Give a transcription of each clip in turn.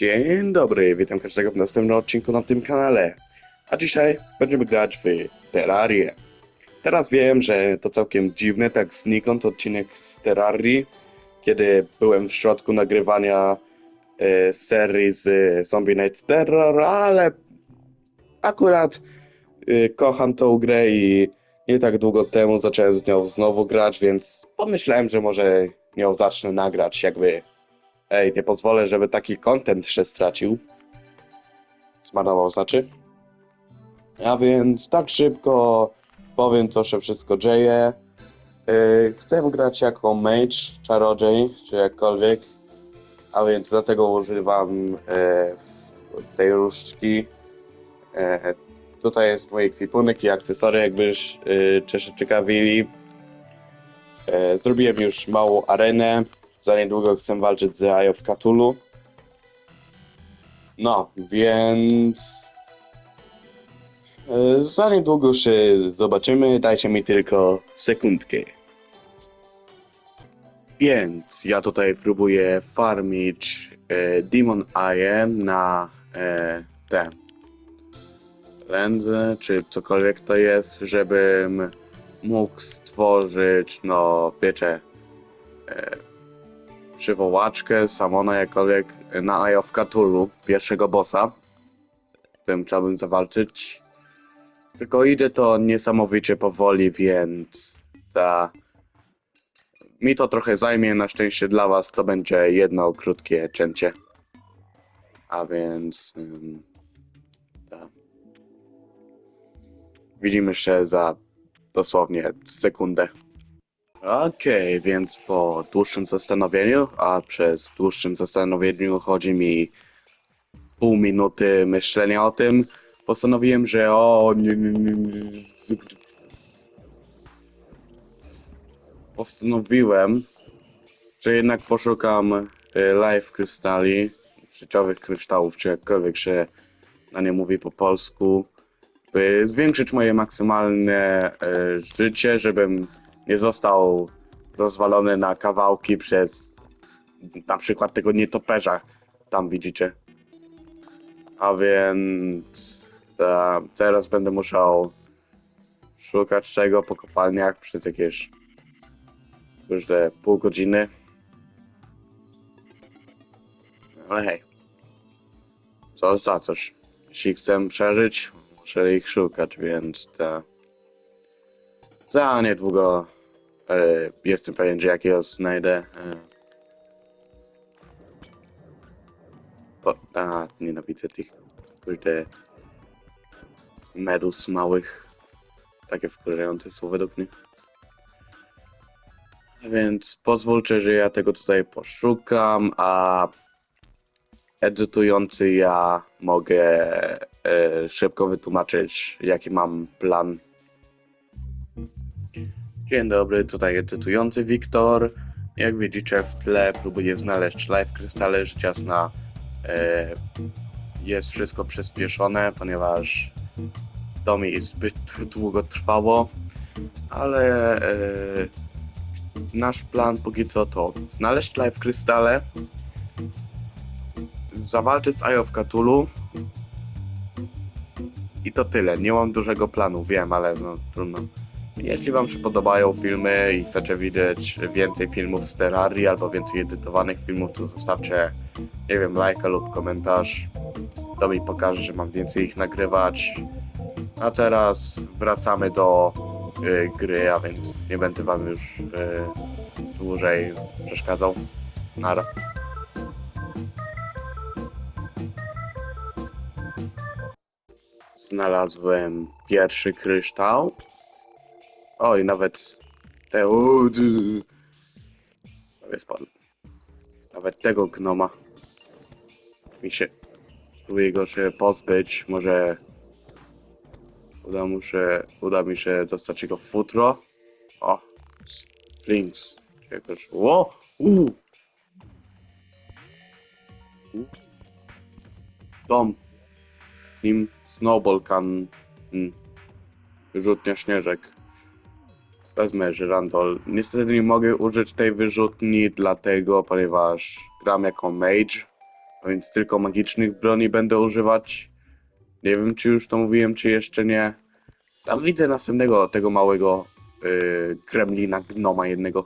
Dzień dobry, witam każdego w następnym odcinku na tym kanale. A dzisiaj będziemy grać w Terrarię. Teraz wiem, że to całkiem dziwny, tak znikąd odcinek z Terrarii, kiedy byłem w środku nagrywania e, serii z Zombie Night Terror, ale akurat e, kocham tą grę i nie tak długo temu zacząłem z nią znowu grać, więc pomyślałem, że może nią zacznę nagrać, jakby Ej, nie pozwolę, żeby taki content się stracił. Zmarnował znaczy. A więc tak szybko powiem, co się wszystko dzieje. Yy, chcę grać jako mage, czarodziej, czy jakkolwiek. A więc dlatego używam yy, tej różdżki. Yy, tutaj jest mój ekwipunek i akcesory, jakbyś yy, się ciekawili. Yy, zrobiłem już małą arenę. Za niedługo chcę walczyć z Eye of Cthulhu. No, więc... e, Za niedługo się zobaczymy, dajcie mi tylko sekundkę. Więc ja tutaj próbuję farmić e, Demon Eye na e, te czy cokolwiek to jest, żebym mógł stworzyć, no wiecie, e, przywołaczkę, Samona, jakkolwiek na Eye of Cthulhu, pierwszego bossa, którym chciałbym zawalczyć. Tylko idzie to niesamowicie powoli, więc ta... mi to trochę zajmie, na szczęście dla was to będzie jedno krótkie cięcie. A więc... ta. Widzimy się za dosłownie sekundę. Okej, więc po dłuższym zastanowieniu, a przez dłuższym zastanowieniu chodzi mi pół minuty myślenia o tym, postanowiłem, że o nie, nie, nie, nie. Postanowiłem, że jednak poszukam e, live krystali, życiowych kryształów, czy jakkolwiek się na nie mówi po polsku, by zwiększyć moje maksymalne e, życie, żebym nie został rozwalony na kawałki przez na przykład tego nietoperza. Tam widzicie. A więc e, teraz będę musiał szukać czego po kopalniach przez jakieś już te pół godziny. Ale hej. Co za coś. Jeśli chcę przeżyć, muszę ich szukać, więc ta... Za niedługo jestem pewien, że jakiegoś znajdę. E. O, a, nienawidzę tych kurde medus małych. Takie wkurzające są według mnie. Więc pozwólcie, że ja tego tutaj poszukam, a edytujący ja mogę e, szybko wytłumaczyć, jaki mam plan Dzień dobry, tutaj edytujący Wiktor. Jak widzicie w tle próbuję znaleźć live krystale, rzecz jasna e, jest wszystko przyspieszone, ponieważ to mi zbyt długo trwało, ale e, nasz plan póki co to znaleźć live krystale, zawalczyć z Eye of Cthulhu i to tyle. Nie mam dużego planu, wiem, ale no trudno. Jeśli Wam się podobają filmy i chcecie widzieć więcej filmów z Terrarii albo więcej edytowanych filmów, to zostawcie, nie wiem, lajka lub komentarz. To mi pokaże, że mam więcej ich nagrywać. A teraz wracamy do y, gry, a więc nie będę Wam już y, dłużej przeszkadzał. Nara. Znalazłem pierwszy kryształ. Oj, nawet te. O, Prawie spadł. Nawet tego gnoma. Mi się. Spróbuję go się pozbyć. Może. Uda, mu się, uda mi się dostać jego futro. O! Flinks. Czy Jakoś. Ło! U! U. Dom. Nim Snowball can. Mm. Wyrzutnia śnieżek. Wezmę żyrandol. Niestety nie mogę użyć tej wyrzutni, dlatego, ponieważ gram jako mage A więc tylko magicznych broni będę używać. Nie wiem, czy już to mówiłem, czy jeszcze nie. Tam widzę następnego, tego małego yy, gremlina, gnoma jednego.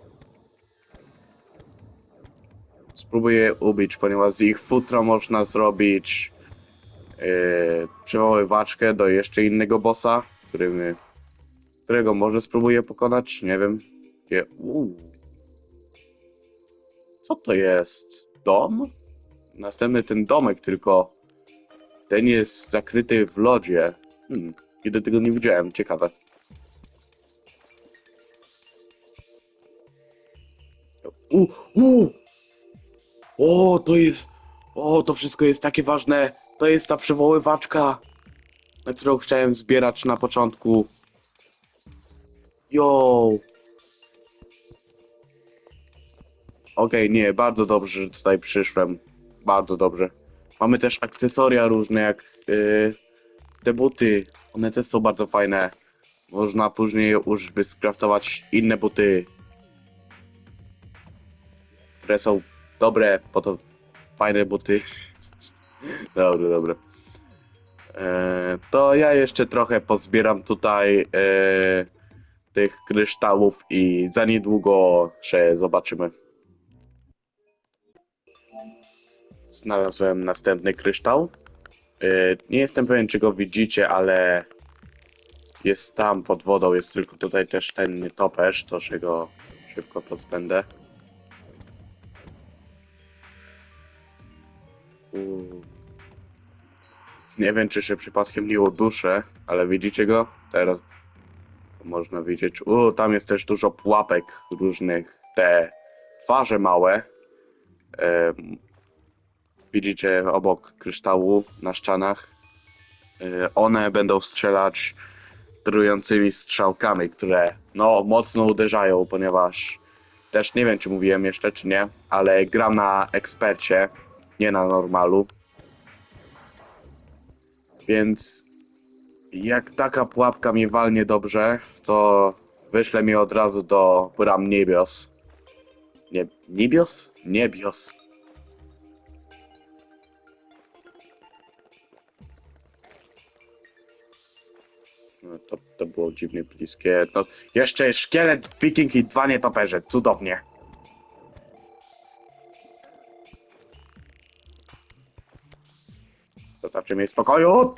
Spróbuję ubić, ponieważ z ich futra można zrobić yy, przywoływaczkę do jeszcze innego bossa, którym, którego może spróbuję pokonać, nie wiem. Co to jest? Dom? Następny ten domek, tylko ten jest zakryty w lodzie. Hmm, kiedy tego nie widziałem, ciekawe. U, u! O, to jest. O, to wszystko jest takie ważne. To jest ta przywoływaczka, na którą chciałem zbierać na początku. Yo! Okej, nie, bardzo dobrze, że tutaj przyszłem. Bardzo dobrze. Mamy też akcesoria różne, jak yy, te buty. One też są bardzo fajne. Można później użyć, by skraftować inne buty. Które są dobre, po to fajne buty. Dobre, dobre. To ja jeszcze trochę pozbieram tutaj e, tych kryształów i za niedługo się zobaczymy. Znalazłem następny kryształ. E, nie jestem pewien, czy go widzicie, ale jest tam pod wodą. Jest tylko tutaj też ten nietoperz, to się go szybko pozbędę. Nie wiem, czy się przypadkiem nie uduszę, ale widzicie go? Teraz można widzieć. U, tam jest też dużo pułapek różnych. Te twarze małe. Em, widzicie obok kryształu na ścianach. E, one będą strzelać trującymi strzałkami, które no mocno uderzają, ponieważ też nie wiem, czy mówiłem jeszcze, czy nie, ale gram na ekspercie, nie na normalu. Więc jak taka pułapka mnie walnie dobrze, to wyślę mnie od razu do bram niebios. Nie, niebios? Niebios. No to, to było dziwnie bliskie. No, jeszcze szkielet, wiking i dwa nietoperze. Cudownie. Zostawcie mnie w spokoju!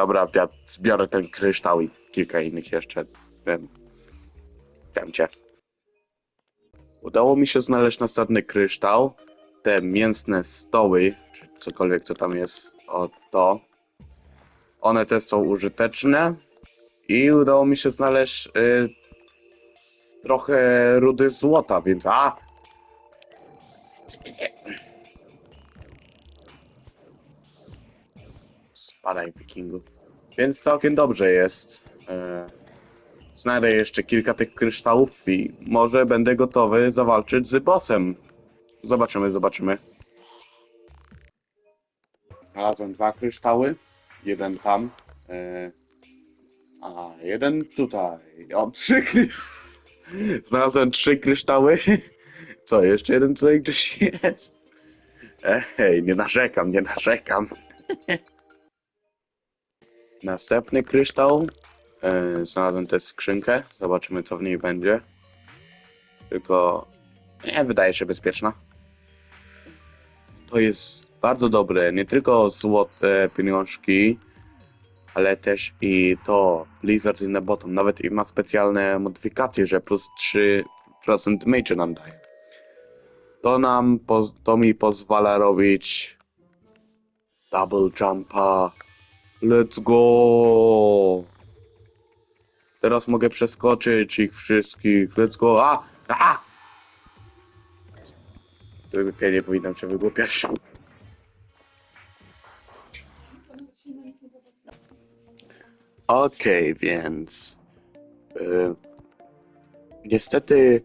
Dobra, ja zbiorę ten kryształ i kilka innych jeszcze. Wiem. Cię. Udało mi się znaleźć następny kryształ. Te mięsne stoły, czy cokolwiek co tam jest, o to. One też są użyteczne. I udało mi się znaleźć y, trochę rudy złota, więc a! Spadaj, wikingu. Więc całkiem dobrze jest. E, znajdę jeszcze kilka tych kryształów i może będę gotowy zawalczyć z bossem. Zobaczymy, zobaczymy. Znalazłem dwa kryształy. Jeden tam. E, a jeden tutaj. O, trzy kry... Znalazłem trzy kryształy. Co, jeszcze jeden tutaj gdzieś jest? Ej, nie narzekam, nie narzekam. Następny kryształ. E, znalazłem tę skrzynkę. Zobaczymy, co w niej będzie. Tylko nie wydaje się bezpieczna. To jest bardzo dobre. Nie tylko złote pieniążki, ale też i to Blizzard in the Bottom. Nawet i ma specjalne modyfikacje, że plus 3% major nam daje. To nam, to mi pozwala robić double jumpa. Let's go! Teraz mogę przeskoczyć ich wszystkich. Let's go! A! A! Ja nie powinnam się wygłupiać. Okej, więc... y, niestety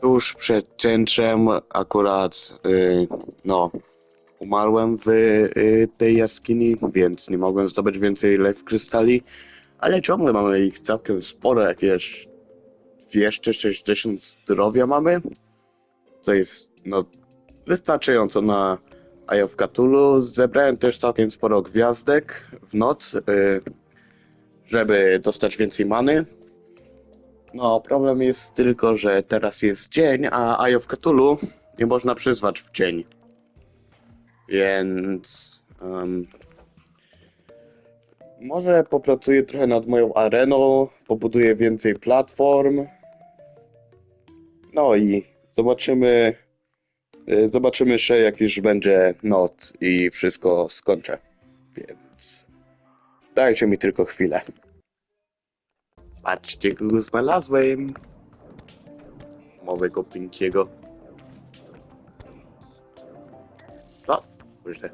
tuż przed częczem akurat y, no umarłem w y, tej jaskini, więc nie mogłem zdobyć więcej life krystali, ale ciągle mamy ich całkiem sporo, jakieś 260 zdrowia mamy. co jest no, wystarczająco na Eye of Cthulhu. Zebrałem też całkiem sporo gwiazdek w noc, y, żeby dostać więcej many. No, problem jest tylko, że teraz jest dzień, a Eye of Cthulhu nie można przyzwać w dzień. Więc... em, może popracuję trochę nad moją areną, pobuduję więcej platform. No i zobaczymy. y, Zobaczymy jeszcze, jak już będzie noc i wszystko skończę. Więc dajcie mi tylko chwilę. Patrzcie, kogo znalazłem. Małego Pinkiego. Kurde.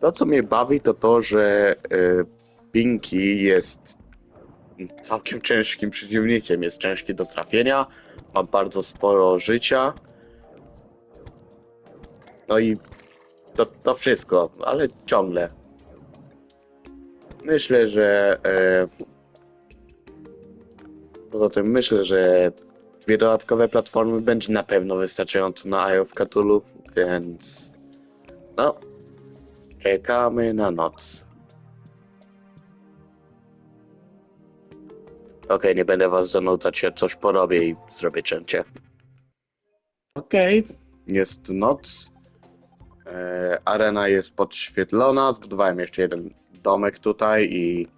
To, co mnie bawi, to to, że y, Pinky jest całkiem ciężkim przeciwnikiem. Jest ciężki do trafienia, ma bardzo sporo życia. No i to, to wszystko, ale ciągle. Myślę, że. E, poza tym myślę, że dwie dodatkowe platformy będzie na pewno wystarczająco na Eye of Cthulhu, więc. No. Czekamy na noc. Okej, nie będę was zanudzać, ja coś porobię i zrobię cięcie. Okej, jest noc. E, arena jest podświetlona. Zbudowałem jeszcze jeden domek tutaj i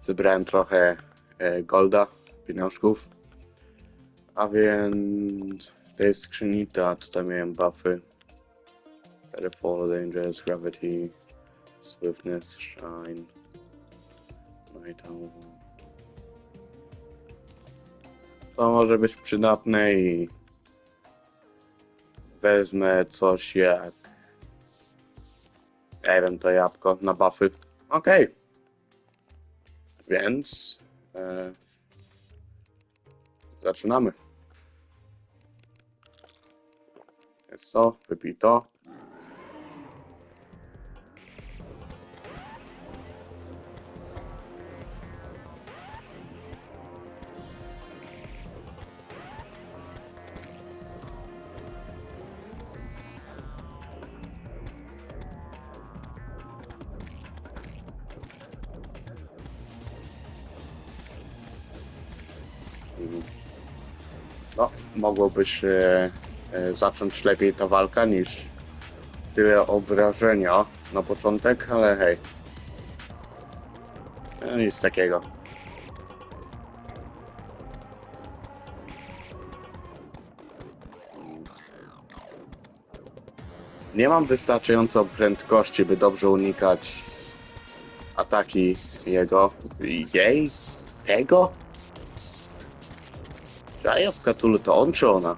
zebrałem trochę e, golda, pieniążków. A więc w tej skrzyni, ta tutaj miałem buffy. Fall, Dangerous, Gravity, Swiftness, Shine, Night Owl. To może być przydatne i wezmę coś jak nie wiem, to jabłko na buffy. Okej. Więc e, zaczynamy. Jest to, wypij to. No, mogłobyś e, e, zacząć lepiej ta walka niż tyle obrażenia na początek, ale hej. No, nic takiego. Nie mam wystarczająco prędkości, by dobrze unikać ataki jego. Jej? Tego? Eye of Cthulhu to on czy ona?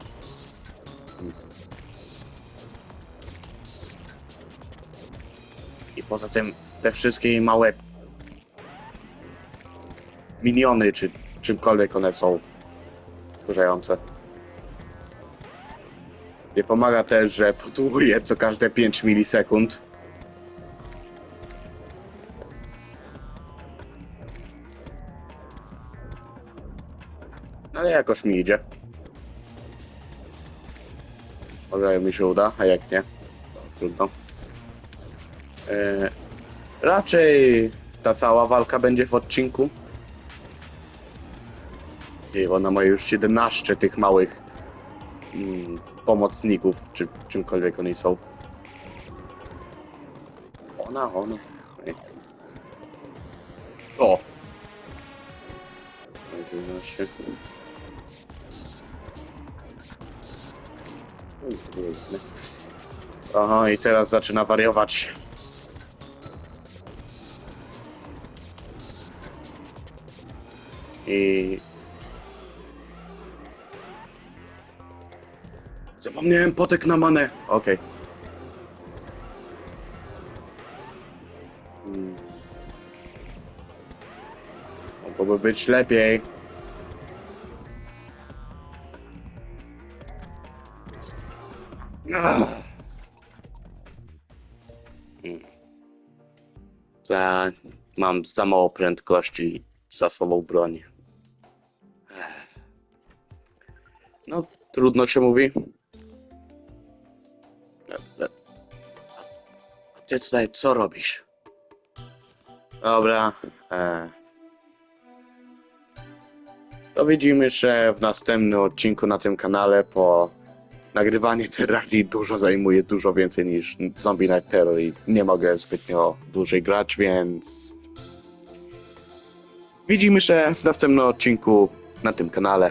I poza tym te wszystkie małe miniony, czy czymkolwiek one są wkurzające. Nie pomaga też, że podłuje co każde 5 milisekund. Ale jakoś mi idzie. Może mi się uda, a jak nie, trudno. E, raczej ta cała walka będzie w odcinku. I ona ma już 17 tych małych mm, pomocników, czy czymkolwiek oni są. Ona, ona. O! 11. Aha, i teraz zaczyna wariować. I... Zapomniałem potek na manę. Okej. Hmm. Mogłoby być lepiej. Mam za mało prędkości i za słabą broń. No, trudno się mówi. A ty tutaj co robisz? Dobra. E... To widzimy się w następnym odcinku na tym kanale, po nagrywanie Terrarii dużo zajmuje dużo więcej niż Zombie Night Terror i nie mogę zbytnio dłużej grać, więc widzimy się w następnym odcinku na tym kanale.